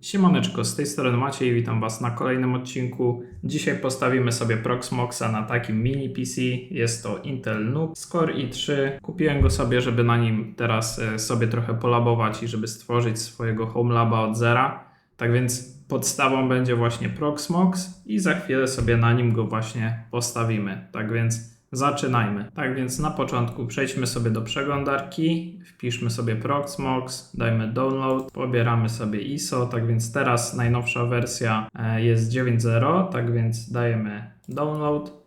Siemaneczko, z tej strony Maciej, witam Was na kolejnym odcinku. Dzisiaj postawimy sobie Proxmoxa na takim mini PC. Jest to Intel Noob Core i3. Kupiłem go sobie, żeby na nim teraz e, sobie trochę polabować i żeby stworzyć swojego home laba od zera. Tak więc podstawą będzie właśnie Proxmox i za chwilę sobie na nim go właśnie postawimy. Tak więc Zaczynajmy. Tak więc na początku przejdźmy sobie do przeglądarki, wpiszmy sobie Proxmox, dajmy download, pobieramy sobie ISO, tak więc teraz najnowsza wersja e, jest 9.0, tak więc dajemy download.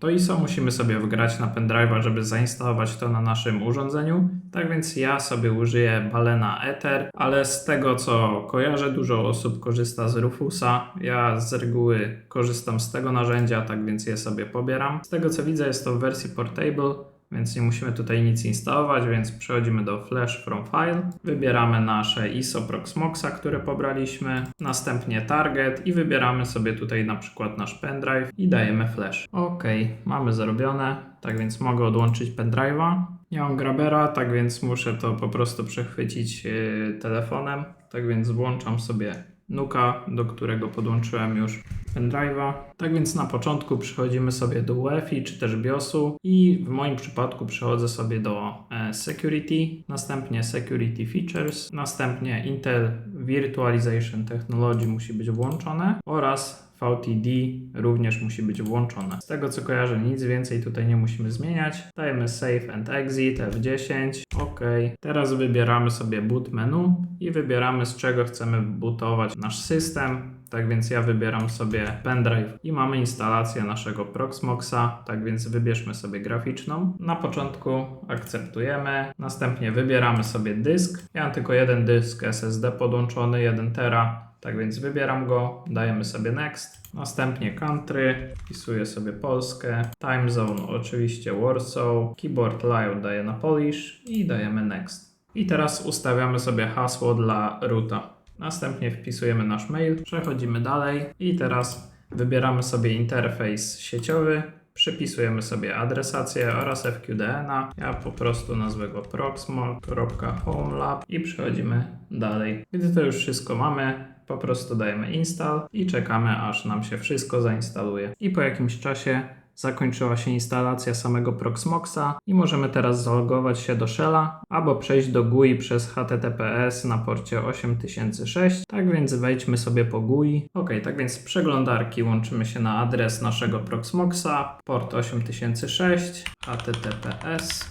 To ISO musimy sobie wgrać na pendrive'a, żeby zainstalować to na naszym urządzeniu. Tak więc ja sobie użyję Balena Ether, ale z tego co kojarzę, dużo osób korzysta z Rufusa. Ja z reguły korzystam z tego narzędzia, tak więc je sobie pobieram. Z tego co widzę, jest to w wersji portable. Więc nie musimy tutaj nic instalować, więc przechodzimy do Flash from File. Wybieramy nasze ISO Proxmoxa, które pobraliśmy. Następnie Target i wybieramy sobie tutaj na przykład nasz pendrive i dajemy Flash. Ok, mamy zrobione. Tak więc mogę odłączyć pendrive'a. Nie mam grabera, tak więc muszę to po prostu przechwycić yy, telefonem. Tak więc włączam sobie Nuka, do którego podłączyłem już pendrive'a. Tak więc na początku przechodzimy sobie do UEFI czy też BIOSu i w moim przypadku przechodzę sobie do e, Security, następnie Security Features, następnie Intel Virtualization Technology musi być włączone oraz VTD również musi być włączone. Z tego co kojarzę, nic więcej tutaj nie musimy zmieniać. Dajemy Save and Exit F10. OK. Teraz wybieramy sobie boot menu i wybieramy z czego chcemy bootować nasz system. Tak więc ja wybieram sobie pendrive i mamy instalację naszego Proxmoxa. Tak więc wybierzmy sobie graficzną. Na początku akceptujemy, następnie wybieramy sobie dysk. Ja mam tylko jeden dysk SSD podłączony, 1 tera. Tak więc wybieram go, dajemy sobie next, następnie country, wpisuję sobie Polskę, time zone oczywiście Warsaw, keyboard layout daję na Polish i dajemy next. I teraz ustawiamy sobie hasło dla roota. Następnie wpisujemy nasz mail, przechodzimy dalej i teraz wybieramy sobie interfejs sieciowy, przypisujemy sobie adresację oraz FQDN-a. Ja po prostu nazwę go proxmo.homelab i przechodzimy dalej. Gdy to już wszystko mamy, po prostu dajemy install i czekamy aż nam się wszystko zainstaluje. I po jakimś czasie zakończyła się instalacja samego Proxmoxa i możemy teraz zalogować się do Shella albo przejść do GUI przez HTTPS na porcie 8006. Tak więc wejdźmy sobie po GUI. Ok, tak więc z przeglądarki łączymy się na adres naszego Proxmoxa, port 8006, HTTPS.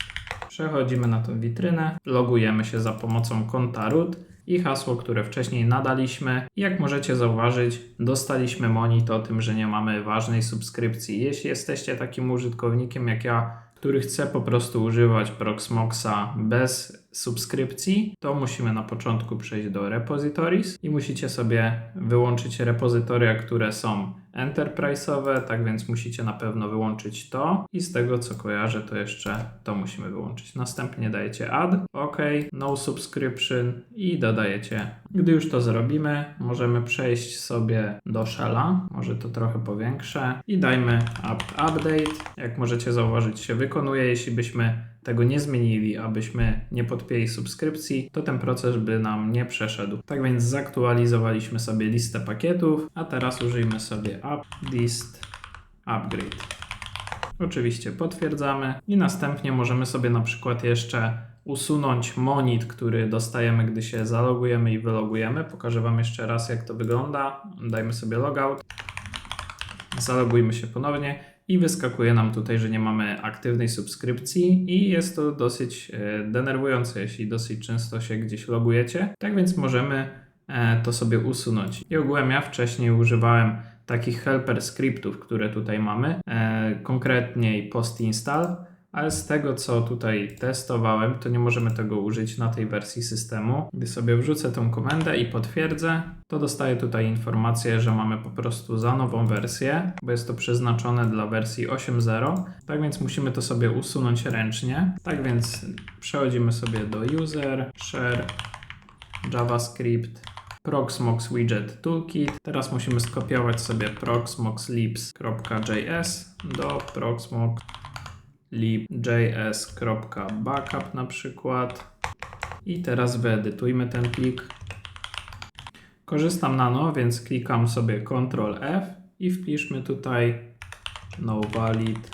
Przechodzimy na tą witrynę, logujemy się za pomocą konta root i hasło, które wcześniej nadaliśmy. Jak możecie zauważyć, dostaliśmy monit o tym, że nie mamy ważnej subskrypcji. Jeśli jesteście takim użytkownikiem jak ja, który chce po prostu używać Proxmoxa bez subskrypcji, to musimy na początku przejść do repositories i musicie sobie wyłączyć repozytoria, które są enterprise'owe, tak więc musicie na pewno wyłączyć to i z tego co kojarzę, to jeszcze to musimy wyłączyć. Następnie dajecie add, OK, no subscription i dodajecie. Gdy już to zrobimy, możemy przejść sobie do shella, może to trochę powiększę i dajmy apt update. Jak możecie zauważyć się wykonuje, jeśli byśmy tego nie zmienili, abyśmy nie podpięli subskrypcji, to ten proces by nam nie przeszedł. Tak więc zaktualizowaliśmy sobie listę pakietów, a teraz użyjmy sobie app list upgrade. Oczywiście potwierdzamy i następnie możemy sobie na przykład jeszcze usunąć monit, który dostajemy, gdy się zalogujemy i wylogujemy. Pokażę Wam jeszcze raz, jak to wygląda. Dajmy sobie logout. Zalogujmy się ponownie i wyskakuje nam tutaj, że nie mamy aktywnej subskrypcji i jest to dosyć e, denerwujące, jeśli dosyć często się gdzieś logujecie. Tak więc możemy e, to sobie usunąć. I ogółem ja wcześniej używałem takich helper scriptów, które tutaj mamy, e, konkretniej post install ale z tego co tutaj testowałem, to nie możemy tego użyć na tej wersji systemu. Gdy sobie wrzucę tą komendę i potwierdzę, to dostaję tutaj informację, że mamy po prostu za nową wersję, bo jest to przeznaczone dla wersji 8.0. Tak więc musimy to sobie usunąć ręcznie. Tak więc przechodzimy sobie do user, share, javascript, Proxmox Widget Toolkit. Teraz musimy skopiować sobie proxmoxlibs.js do proxmox lib.js.backup na przykład. I teraz wyedytujmy ten plik. Korzystam nano, więc klikam sobie Ctrl F i wpiszmy tutaj no valid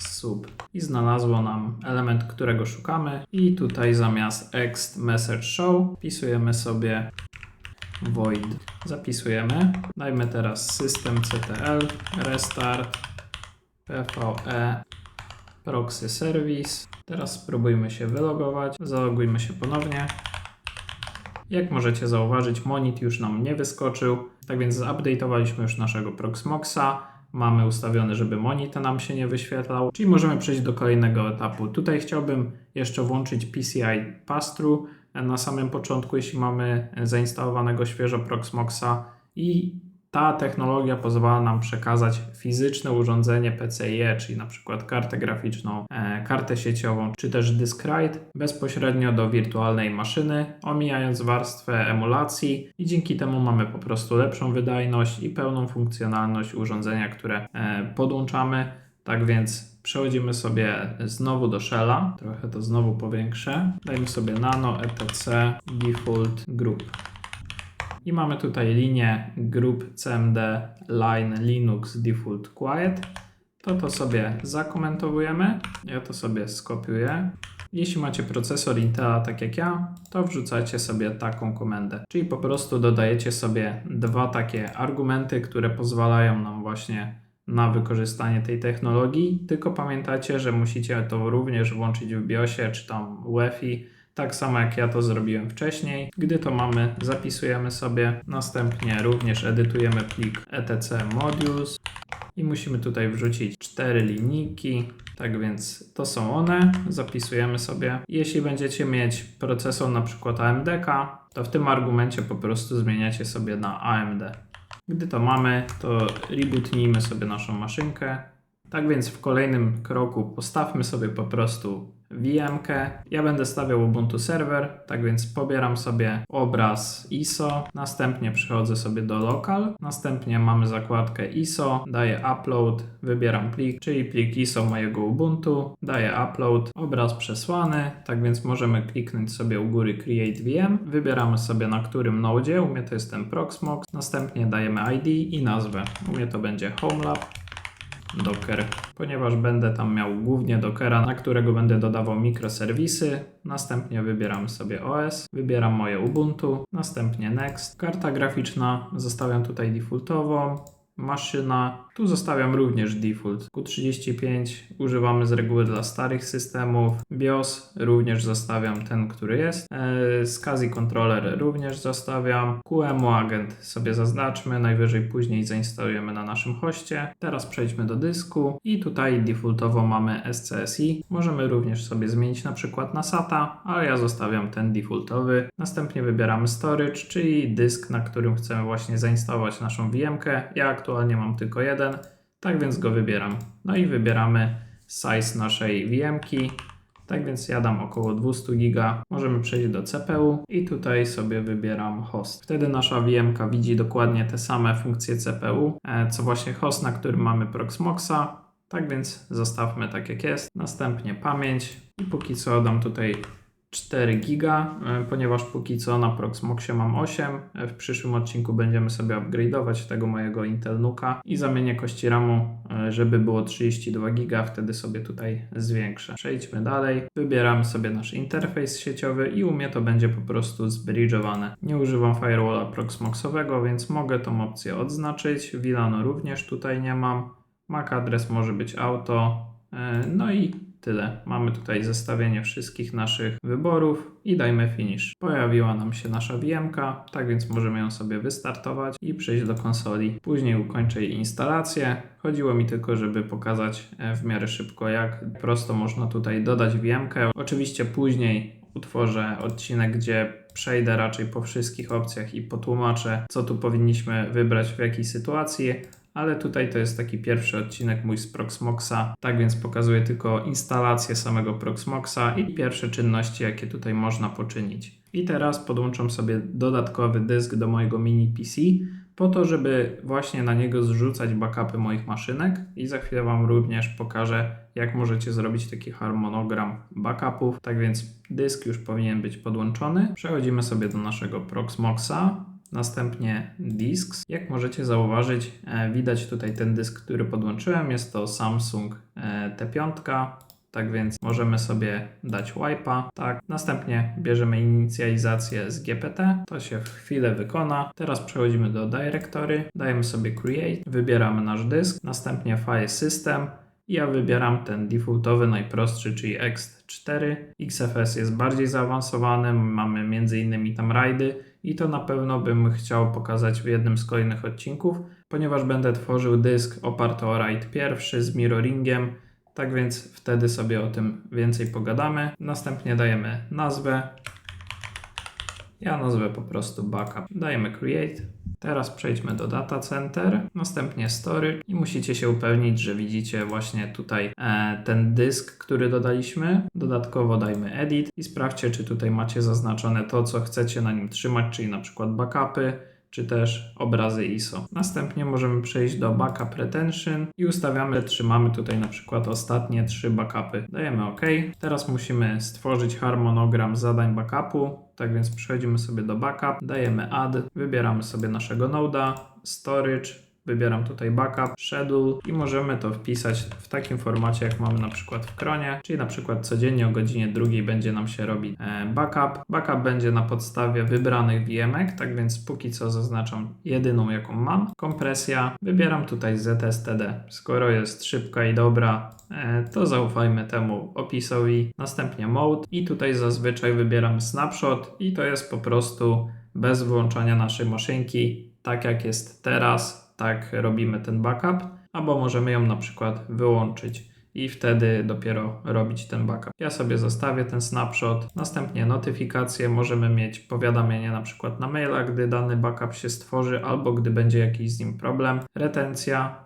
sub i znalazło nam element, którego szukamy i tutaj zamiast ext message show wpisujemy sobie void. Zapisujemy. Dajmy teraz systemctl restart pve proxy service. Teraz spróbujmy się wylogować. Zalogujmy się ponownie. Jak możecie zauważyć, monit już nam nie wyskoczył, tak więc zupdate'owaliśmy już naszego Proxmoxa. Mamy ustawione, żeby monit nam się nie wyświetlał, czyli możemy przejść do kolejnego etapu. Tutaj chciałbym jeszcze włączyć PCI Pass-Through na samym początku, jeśli mamy zainstalowanego świeżo Proxmoxa i ta technologia pozwala nam przekazać fizyczne urządzenie PCIe, czyli na przykład kartę graficzną, e, kartę sieciową, czy też dysk RAID bezpośrednio do wirtualnej maszyny, omijając warstwę emulacji i dzięki temu mamy po prostu lepszą wydajność i pełną funkcjonalność urządzenia, które e, podłączamy. Tak więc przechodzimy sobie znowu do Shella, trochę to znowu powiększę. Dajmy sobie nano etc default group. I mamy tutaj linię group cmd line linux default quiet. To to sobie zakomentowujemy. Ja to sobie skopiuję. Jeśli macie procesor Intela tak jak ja, to wrzucacie sobie taką komendę. Czyli po prostu dodajecie sobie dwa takie argumenty, które pozwalają nam właśnie na wykorzystanie tej technologii. Tylko pamiętajcie, że musicie to również włączyć w BIOSie czy tam UEFI tak samo jak ja to zrobiłem wcześniej. Gdy to mamy, zapisujemy sobie. Następnie również edytujemy plik etc modules i musimy tutaj wrzucić cztery linijki. Tak więc to są one, zapisujemy sobie. Jeśli będziecie mieć procesor na przykład AMDK, to w tym argumencie po prostu zmieniacie sobie na AMD. Gdy to mamy, to rebootnijmy sobie naszą maszynkę. Tak więc w kolejnym kroku postawmy sobie po prostu VM-kę. Ja będę stawiał Ubuntu Server, tak więc pobieram sobie obraz ISO, następnie przychodzę sobie do local, następnie mamy zakładkę ISO, daję upload, wybieram plik, czyli plik ISO mojego Ubuntu, daję upload, obraz przesłany, tak więc możemy kliknąć sobie u góry Create VM, wybieramy sobie na którym node, u mnie to jest ten Proxmox, następnie dajemy ID i nazwę, u mnie to będzie HomeLab, Docker, ponieważ będę tam miał głównie Dockera, na którego będę dodawał mikroserwisy. Następnie wybieram sobie OS, wybieram moje Ubuntu, następnie Next. Karta graficzna zostawiam tutaj defaultową. Maszyna, tu zostawiam również default. Q35 używamy z reguły dla starych systemów. BIOS również zostawiam ten, który jest. E, SCSI controller również zostawiam. QEMU agent sobie zaznaczmy, najwyżej później zainstalujemy na naszym hoście. Teraz przejdźmy do dysku i tutaj defaultowo mamy SCSI. Możemy również sobie zmienić na przykład na SATA, ale ja zostawiam ten defaultowy. Następnie wybieramy storage, czyli dysk, na którym chcemy właśnie zainstalować naszą VM-kę. Ja aktualnie mam tylko jeden, tak więc go wybieram. No i wybieramy size naszej VM-ki. Tak więc ja dam około 200 giga. Możemy przejść do CPU i tutaj sobie wybieram host. Wtedy nasza VM widzi dokładnie te same funkcje CPU, e, co właśnie host, na którym mamy Proxmoxa. Tak więc zostawmy tak jak jest. Następnie pamięć i póki co dam tutaj 4 giga, e, ponieważ póki co na Proxmoxie mam 8. E, W przyszłym odcinku będziemy sobie upgrade'ować tego mojego Intel Nuka i zamienię kości RAMu, e, żeby było 32 giga, wtedy sobie tutaj zwiększę. Przejdźmy dalej. Wybieramy sobie nasz interfejs sieciowy i u mnie to będzie po prostu zbridge'owane. Nie używam firewalla Proxmoxowego, więc mogę tą opcję odznaczyć. VLANu również tutaj nie mam. MAC adres może być auto. No i tyle. Mamy tutaj zestawienie wszystkich naszych wyborów i dajmy finish. Pojawiła nam się nasza VM, tak więc możemy ją sobie wystartować i przejść do konsoli. Później ukończę jej instalację. Chodziło mi tylko, żeby pokazać w miarę szybko, jak prosto można tutaj dodać VM. Oczywiście później utworzę odcinek, gdzie przejdę raczej po wszystkich opcjach i potłumaczę, co tu powinniśmy wybrać w jakiej sytuacji, ale tutaj to jest taki pierwszy odcinek mój z Proxmoxa, tak więc pokazuję tylko instalację samego Proxmoxa i pierwsze czynności, jakie tutaj można poczynić. I teraz podłączam sobie dodatkowy dysk do mojego mini PC, po to, żeby właśnie na niego zrzucać backupy moich maszynek i za chwilę Wam również pokażę, jak możecie zrobić taki harmonogram backupów. Tak więc dysk już powinien być podłączony. Przechodzimy sobie do naszego Proxmoxa. Następnie disks. Jak możecie zauważyć, e, widać tutaj ten dysk, który podłączyłem. Jest to Samsung e, T5. Tak więc możemy sobie dać wipe'a, tak. Następnie bierzemy inicjalizację z GPT, to się w chwilę wykona. Teraz przechodzimy do Directory, dajemy sobie Create, wybieramy nasz dysk, następnie File System, ja wybieram ten defaultowy, najprostszy, czyli Ext4. XFS jest bardziej zaawansowany, mamy m.in. tam rajdy i to na pewno bym chciał pokazać w jednym z kolejnych odcinków, ponieważ będę tworzył dysk oparty o RAID pierwszy z mirroringiem, tak więc wtedy sobie o tym więcej pogadamy. Następnie dajemy nazwę. Ja nazwę po prostu backup. Dajemy create. Teraz przejdźmy do data center, następnie storage i musicie się upewnić, że widzicie właśnie tutaj e, ten dysk, który dodaliśmy. Dodatkowo dajmy edit i sprawdźcie, czy tutaj macie zaznaczone to, co chcecie na nim trzymać, czyli na przykład backupy, czy też obrazy ISO. Następnie możemy przejść do Backup Retention i ustawiamy, trzymamy tutaj na przykład ostatnie trzy backupy. Dajemy OK. Teraz musimy stworzyć harmonogram zadań backupu, tak więc przechodzimy sobie do Backup, dajemy Add, wybieramy sobie naszego noda, Storage, Wybieram tutaj backup, schedule i możemy to wpisać w takim formacie, jak mamy na przykład w Kronie, czyli na przykład codziennie o godzinie drugiej będzie nam się robić e, backup. Backup będzie na podstawie wybranych VM-ek, tak więc póki co zaznaczam jedyną, jaką mam. Kompresja, wybieram tutaj ZSTD. Skoro jest szybka i dobra, e, to zaufajmy temu opisowi. Następnie mode i tutaj zazwyczaj wybieram snapshot i to jest po prostu bez wyłączania naszej maszynki, tak jak jest teraz tak robimy ten backup, albo możemy ją na przykład wyłączyć i wtedy dopiero robić ten backup. Ja sobie zostawię ten snapshot, następnie notyfikacje, możemy mieć powiadomienie na przykład na maila, gdy dany backup się stworzy, albo gdy będzie jakiś z nim problem. Retencja,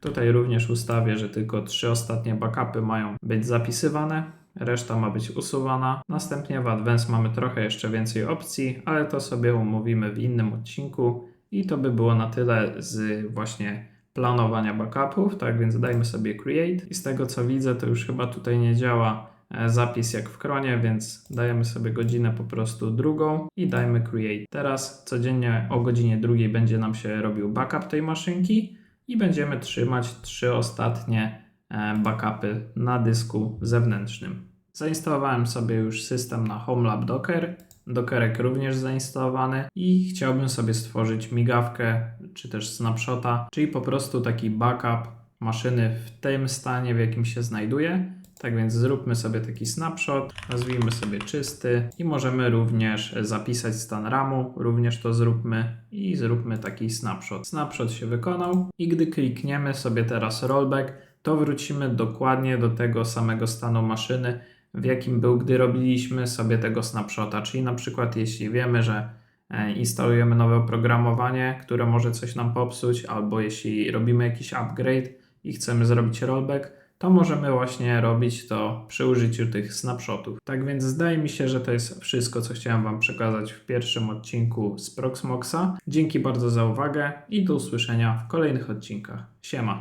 tutaj również ustawię, że tylko trzy ostatnie backupy mają być zapisywane. Reszta ma być usuwana. Następnie w Advanced mamy trochę jeszcze więcej opcji, ale to sobie omówimy w innym odcinku. I to by było na tyle z właśnie planowania backupów, tak więc dajmy sobie create i z tego co widzę to już chyba tutaj nie działa e, zapis jak w kronie, więc dajemy sobie godzinę po prostu drugą i dajmy create. Teraz codziennie o godzinie drugiej będzie nam się robił backup tej maszynki i będziemy trzymać trzy ostatnie e, backupy na dysku zewnętrznym. Zainstalowałem sobie już system na HomeLab Docker Dockerek również zainstalowany i chciałbym sobie stworzyć migawkę czy też snapshota, czyli po prostu taki backup maszyny w tym stanie, w jakim się znajduje. Tak więc zróbmy sobie taki snapshot, nazwijmy sobie czysty i możemy również zapisać stan RAMu, również to zróbmy i zróbmy taki snapshot. Snapshot się wykonał i gdy klikniemy sobie teraz rollback, to wrócimy dokładnie do tego samego stanu maszyny, w jakim był, gdy robiliśmy sobie tego snapshota. Czyli na przykład, jeśli wiemy, że e, instalujemy nowe oprogramowanie, które może coś nam popsuć, albo jeśli robimy jakiś upgrade i chcemy zrobić rollback, to możemy właśnie robić to przy użyciu tych snapshotów. Tak więc zdaje mi się, że to jest wszystko, co chciałem Wam przekazać w pierwszym odcinku z Proxmoxa. Dzięki bardzo za uwagę i do usłyszenia w kolejnych odcinkach. Siema!